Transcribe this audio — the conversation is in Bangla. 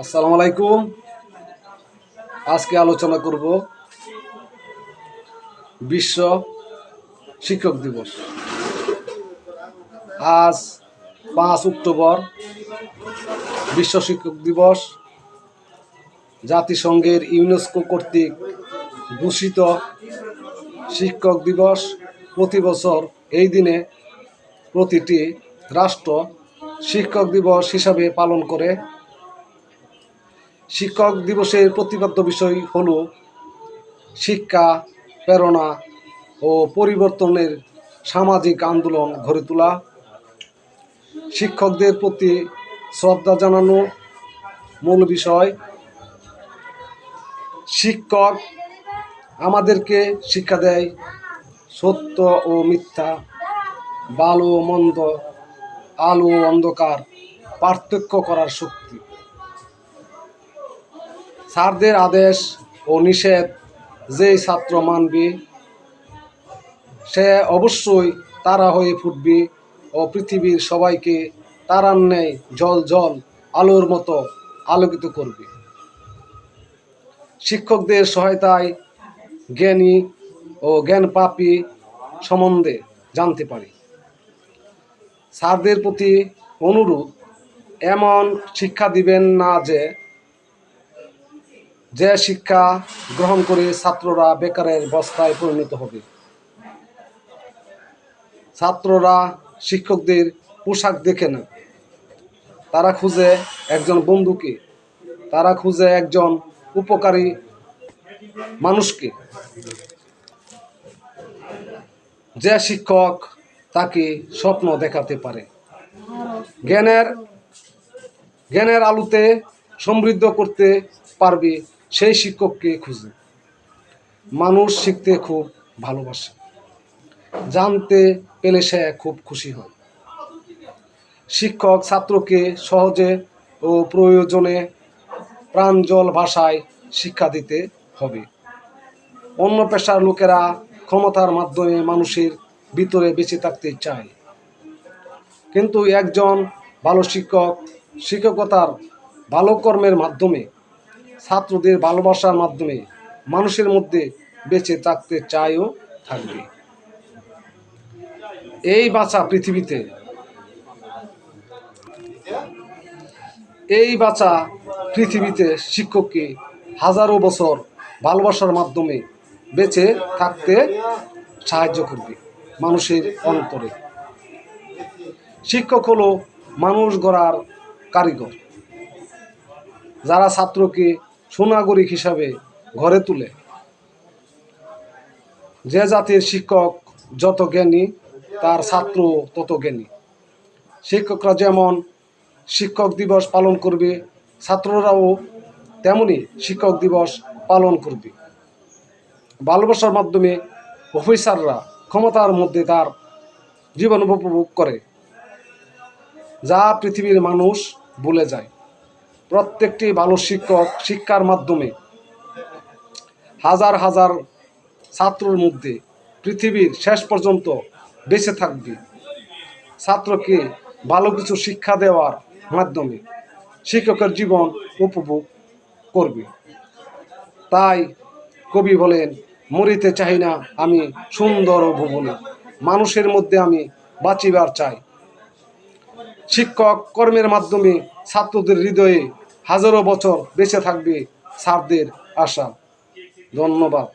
আসসালামু আলাইকুম। আজকে আলোচনা করব বিশ্ব শিক্ষক দিবস। আজ পাঁচ অক্টোবর, বিশ্ব শিক্ষক দিবস। জাতিসংঘের ইউনেস্কো কর্তৃক ঘোষিত শিক্ষক দিবস প্রতি বছর এই দিনে প্রতিটি রাষ্ট্র শিক্ষক দিবস হিসাবে পালন করে। শিক্ষক দিবসের প্রতিপাদ্য বিষয় হল শিক্ষা, প্রেরণা ও পরিবর্তনের সামাজিক আন্দোলন গড়ে তোলা। শিক্ষকদের প্রতি শ্রদ্ধা জানানো মূল বিষয়। শিক্ষক আমাদেরকে শিক্ষা দেয় সত্য ও মিথ্যা, ভালো মন্দ, আলো অন্ধকার, পার্থক্য করার শক্তি। স্যারদের আদেশ ও নিষেধ যেই ছাত্র মানবে, সে অবশ্যই তারা হয়ে ফুটবে ও পৃথিবীর সবাইকে তারার ন্যায় জল জল আলোর মতো আলোকিত করবে। শিক্ষকদের সহায়তায় জ্ঞানী ও জ্ঞানপাপী সম্বন্ধে জানতে পারি। স্যারদের প্রতি অনুরোধ, এমন শিক্ষা দিবেন না যে যে শিক্ষা গ্রহণ করে ছাত্ররা বেকারের বস্তায় পরিণত হবে। ছাত্ররা শিক্ষকদের পোশাক দেখে না। তারা খুঁজে একজন বন্ধুকে। তারা খুঁজে একজন উপকারী মানুষকে। যে শিক্ষক তাকে স্বপ্ন দেখাতে পারে। জ্ঞানের জ্ঞানের আলোতে সমৃদ্ধ করতে পারবে সেই শিক্ষককে খুঁজে? মানুষ শিখতে খুব ভালোবাসে। জানতে পেলে সে খুব খুশি হয়। শিক্ষক ছাত্রকে সহজে ও প্রয়োজনে প্রাঞ্জল ভাষায় শিক্ষা দিতে হবে। অন্য পেশার লোকেরা ক্ষমতার মাধ্যমে মানুষের ভিতরে বেঁচে থাকতে চায়। কিন্তু একজন ভালো শিক্ষক শিক্ষকতার ভালো কর্মের মাধ্যমে ছাত্রদের ভালোবাসার মাধ্যমে মানুষের মধ্যে বেঁচে থাকতে চায়ও থাকবে। এই বাঁচা পৃথিবীতে, এই বাঁচা পৃথিবীতে শিক্ষককে হাজারো বছর ভালোবাসার মাধ্যমে বেঁচে থাকতে সাহায্য করবে মানুষের অন্তরে। শিক্ষক হলো মানুষ গড়ার কারিগর। যারা ছাত্রকে সুনাগরিক হিসাবে ঘরে তুলে। যে জাতির শিক্ষক যত জ্ঞানী, তার ছাত্র তত জ্ঞানী। শিক্ষকরা যেমন শিক্ষক দিবস পালন করবে, ছাত্ররাও তেমনি শিক্ষক দিবস পালন করবে। ভালোবাসার মাধ্যমে অফিসাররা ক্ষমতার মধ্যে তার জীবন উপভোগ করে। যা পৃথিবীর মানুষ ভুলে যায়। প্রত্যেকটি ভালো শিক্ষক শিক্ষার মাধ্যমে হাজার হাজার ছাত্রর মধ্যে পৃথিবীর শেষ পর্যন্ত বেঁচে থাকবে। ছাত্রকে ভালো কিছু শিক্ষা দেওয়ার মাধ্যমে শিক্ষকের জীবন উপভোগ করবে। তাই কবি বলেন, মরিতে চাই না আমি সুন্দর ভুবনে। মানুষের মধ্যে আমি বাঁচিবার চাই। শিক্ষক কর্মের মাধ্যমে ছাত্রদের হৃদয়ে হাজারো বছর বেঁচে থাকবে সারদের আশা। ধন্যবাদ।